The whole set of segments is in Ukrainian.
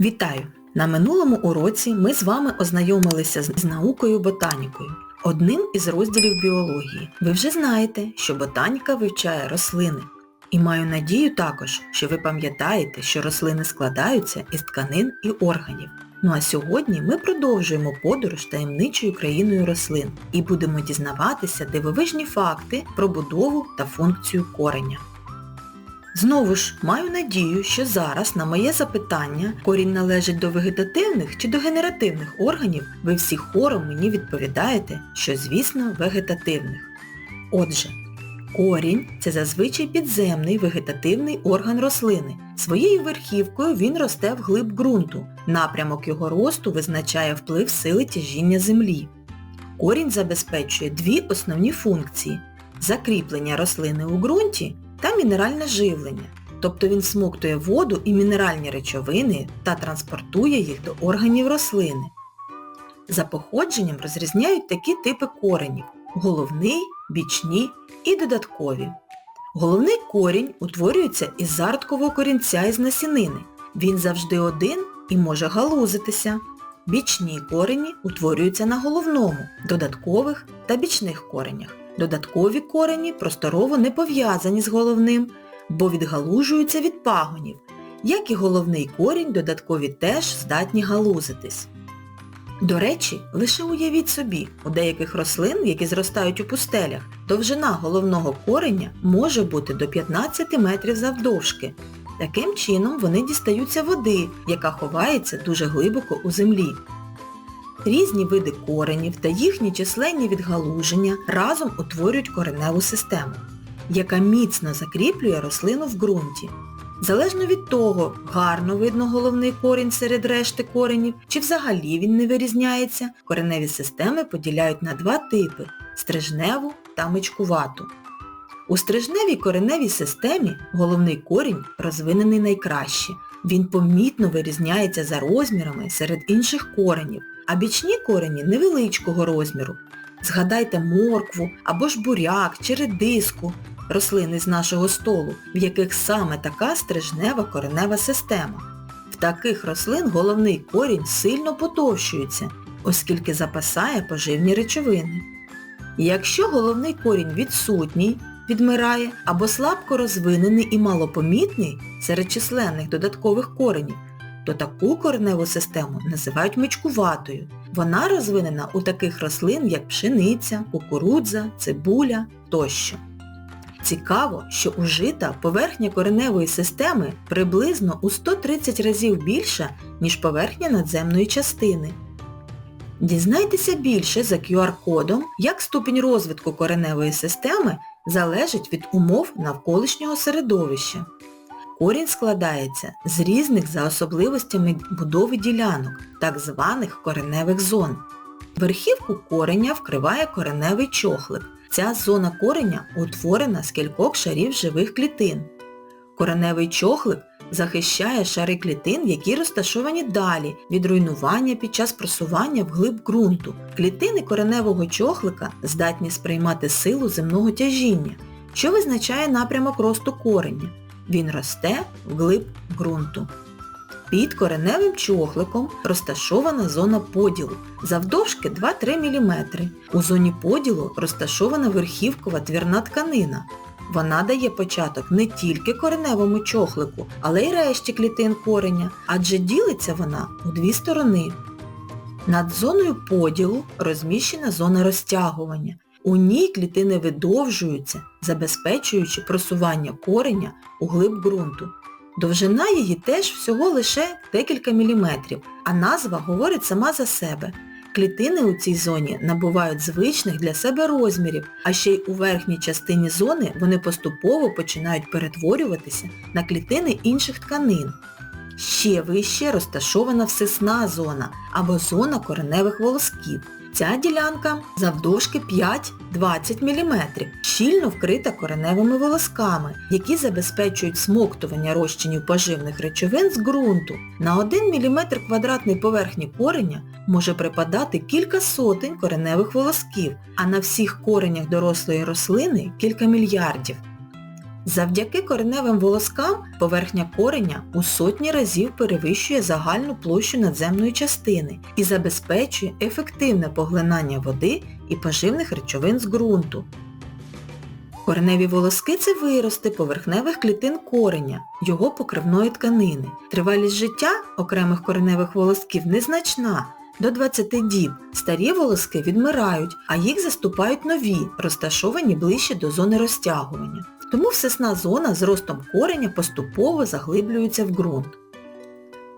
Вітаю! На минулому уроці ми з вами ознайомилися з наукою ботанікою, одним із розділів біології. Ви вже знаєте, що ботаніка вивчає рослини. І маю надію також, що ви пам'ятаєте, що рослини складаються із тканин і органів. Ну а сьогодні ми продовжуємо подорож таємничою країною рослин і будемо дізнаватися дивовижні факти про будову та функцію кореня. Знову ж, маю надію, що зараз на моє запитання, корінь належить до вегетативних чи до генеративних органів, ви всі хором мені відповідаєте, що, звісно, вегетативних. Отже, корінь – це зазвичай підземний вегетативний орган рослини. Своєю верхівкою він росте вглиб ґрунту. Напрямок його росту визначає вплив сили тяжіння землі. Корінь забезпечує дві основні функції – закріплення рослини у ґрунті та мінеральне живлення, тобто він смоктує воду і мінеральні речовини та транспортує їх до органів рослини. За походженням розрізняють такі типи коренів – головний, бічні і додаткові. Головний корінь утворюється із зародкового корінця із насінини. Він завжди один і може галузитися. Бічні корені утворюються на головному, додаткових та бічних коренях. Додаткові корені просторово не пов'язані з головним, бо відгалужуються від пагонів. Як і головний корінь, додаткові теж здатні галузитись. До речі, лише уявіть собі, у деяких рослин, які зростають у пустелях, довжина головного кореня може бути до 15 метрів завдовжки. Таким чином вони дістаються води, яка ховається дуже глибоко у землі. Різні види коренів та їхні численні відгалуження разом утворюють кореневу систему, яка міцно закріплює рослину в ґрунті. Залежно від того, гарно видно головний корінь серед решти коренів, чи взагалі він не вирізняється, кореневі системи поділяють на два типи – стрижневу та мичкувату. У стрижневій кореневій системі головний корінь розвинений найкраще. Він помітно вирізняється за розмірами серед інших коренів, а бічні корені невеличкого розміру. Згадайте моркву або ж буряк чи редиску, рослини з нашого столу, в яких саме така стрижнева коренева система. В таких рослин головний корінь сильно потовщується, оскільки запасає поживні речовини. Якщо головний корінь відсутній, відмирає або слабко розвинений і малопомітний серед численних додаткових коренів, то таку кореневу систему називають мичкуватою. Вона розвинена у таких рослин, як пшениця, кукурудза, цибуля тощо. Цікаво, що у жита поверхня кореневої системи приблизно у 130 разів більша, ніж поверхня надземної частини. Дізнайтеся більше за QR-кодом, як ступінь розвитку кореневої системи залежить від умов навколишнього середовища. Корінь складається з різних за особливостями будови ділянок, так званих кореневих зон. Верхівку кореня вкриває кореневий чохлик. Ця зона кореня утворена з кількох шарів живих клітин. Кореневий чохлик захищає шари клітин, які розташовані далі від руйнування під час просування вглиб ґрунту. Клітини кореневого чохлика здатні сприймати силу земного тяжіння, що визначає напрямок росту кореня. Він росте вглиб ґрунту. Під кореневим чохликом розташована зона поділу, завдовжки 2-3 мм. У зоні поділу розташована верхівкова твірна тканина. Вона дає початок не тільки кореневому чохлику, але й решті клітин кореня, адже ділиться вона у дві сторони. Над зоною поділу розміщена зона розтягування. У ній клітини видовжуються, забезпечуючи просування кореня у глиб ґрунту. Довжина її теж всього лише декілька міліметрів, а назва говорить сама за себе. Клітини у цій зоні набувають звичних для себе розмірів, а ще й у верхній частині зони вони поступово починають перетворюватися на клітини інших тканин. Ще вище розташована всесна зона або зона кореневих волосків. Ця ділянка завдовжки 5-20 мм, щільно вкрита кореневими волосками, які забезпечують смоктування розчинів поживних речовин з ґрунту. На 1 мм квадратний поверхні кореня може припадати кілька сотень кореневих волосків, а на всіх коренях дорослої рослини кілька мільярдів. Завдяки кореневим волоскам поверхня кореня у сотні разів перевищує загальну площу надземної частини і забезпечує ефективне поглинання води і поживних речовин з ґрунту. Кореневі волоски – це вирости поверхневих клітин кореня, його покривної тканини. Тривалість життя окремих кореневих волосків незначна, до 20 діб. Старі волоски відмирають, а їх заступають нові, розташовані ближче до зони розтягування. Тому всесна зона з ростом кореня поступово заглиблюється в ґрунт.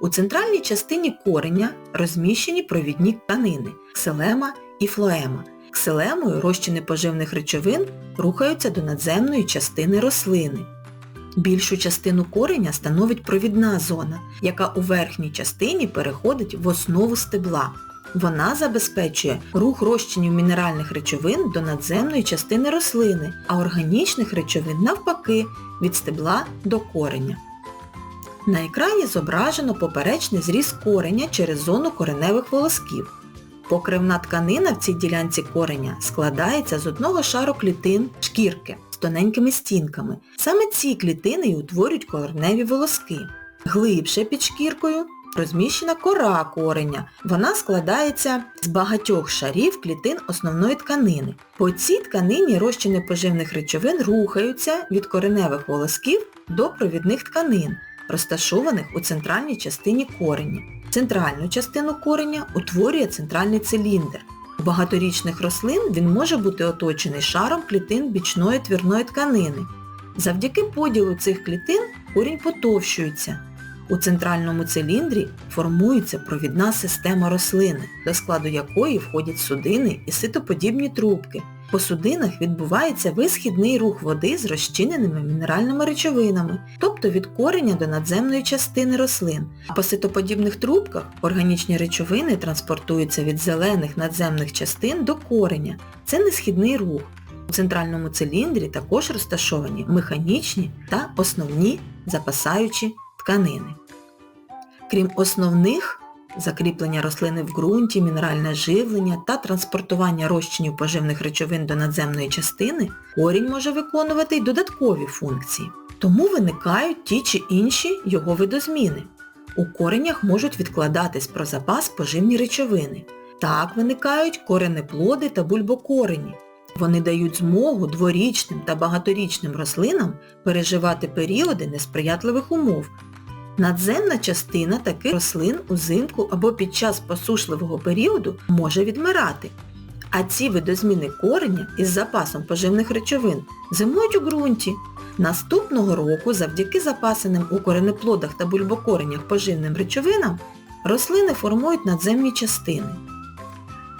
У центральній частині кореня розміщені провідні тканини – ксилема і флоема. Ксилемою розчини поживних речовин рухаються до надземної частини рослини. Більшу частину кореня становить провідна зона, яка у верхній частині переходить в основу стебла. Вона забезпечує рух розчинів мінеральних речовин до надземної частини рослини, а органічних речовин навпаки від стебла до кореня. На екрані зображено поперечний зріз кореня через зону кореневих волосків. Покривна тканина в цій ділянці кореня складається з одного шару клітин шкірки з тоненькими стінками. Саме ці клітини і утворюють кореневі волоски. Глибше під шкіркою розміщена кора кореня. Вона складається з багатьох шарів клітин основної тканини. По цій тканині розчини поживних речовин рухаються від кореневих волосків до провідних тканин, розташованих у центральній частині кореня. Центральну частину кореня утворює центральний циліндр. У багаторічних рослин він може бути оточений шаром клітин бічної твірної тканини. Завдяки поділу цих клітин корінь потовщується. У центральному циліндрі формується провідна система рослини, до складу якої входять судини і ситоподібні трубки. По судинах відбувається висхідний рух води з розчиненими мінеральними речовинами, тобто від кореня до надземної частини рослин. А по ситоподібних трубках органічні речовини транспортуються від зелених надземних частин до кореня. Це несхідний рух. У центральному циліндрі також розташовані механічні та основні запасаючі тканини. Крім основних, закріплення рослини в ґрунті, мінеральне живлення та транспортування розчинів поживних речовин до надземної частини, корінь може виконувати й додаткові функції. Тому виникають ті чи інші його видозміни. У коренях можуть відкладатись про запас поживні речовини. Так виникають коренеплоди та бульбокорені. Вони дають змогу дворічним та багаторічним рослинам переживати періоди несприятливих умов, Надземна частина таких рослин узимку або під час посушливого періоду може відмирати. А ці видозміни кореня із запасом поживних речовин зимують у ґрунті. Наступного року завдяки запасеним у коренеплодах та бульбокоренях поживним речовинам рослини формують надземні частини.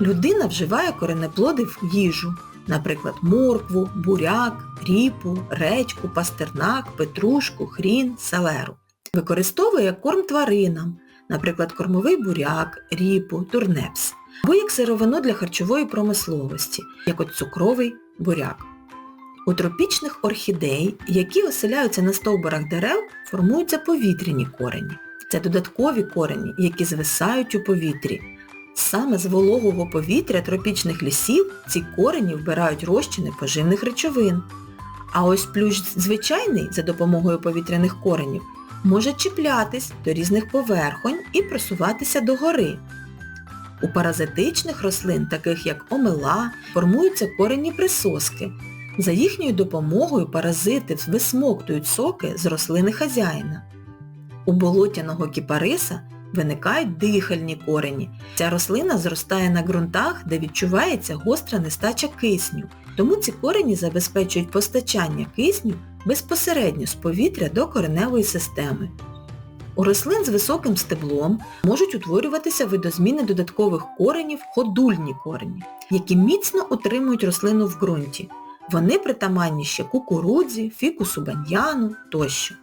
Людина вживає коренеплоди в їжу, наприклад, моркву, буряк, ріпу, редьку, пастернак, петрушку, хрін, селеру. Використовує як корм тваринам, наприклад, кормовий буряк, ріпу, турнепс, або як сировину для харчової промисловості, як от цукровий буряк. У тропічних орхідей, які оселяються на стовбурах дерев, формуються повітряні корені. Це додаткові корені, які звисають у повітрі. Саме з вологого повітря тропічних лісів ці корені вбирають розчини поживних речовин. А ось плющ звичайний за допомогою повітряних коренів може чіплятись до різних поверхонь і просуватися догори. У паразитичних рослин, таких як омела, формуються корені присоски. За їхньою допомогою паразити висмоктують соки з рослини хазяїна. У болотяного кіпариса виникають дихальні корені. Ця рослина зростає на ґрунтах, де відчувається гостра нестача кисню, тому ці корені забезпечують постачання кисню безпосередньо з повітря до кореневої системи. У рослин з високим стеблом можуть утворюватися видозміни додаткових коренів ходульні корені, які міцно утримують рослину в ґрунті. Вони притаманні ще кукурудзі, фікусу баньяну тощо.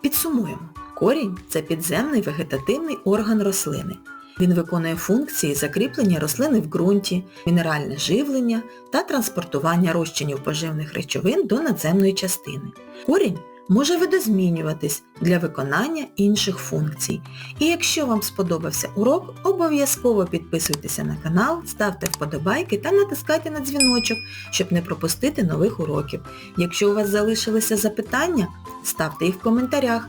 Підсумуємо. Корінь це підземний вегетативний орган рослини. Він виконує функції закріплення рослини в ґрунті, мінеральне живлення та транспортування розчинів поживних речовин до надземної частини. Корінь може видозмінюватись для виконання інших функцій. І якщо вам сподобався урок, обов'язково підписуйтеся на канал, ставте вподобайки та натискайте на дзвіночок, щоб не пропустити нових уроків. Якщо у вас залишилися запитання, ставте їх в коментарях.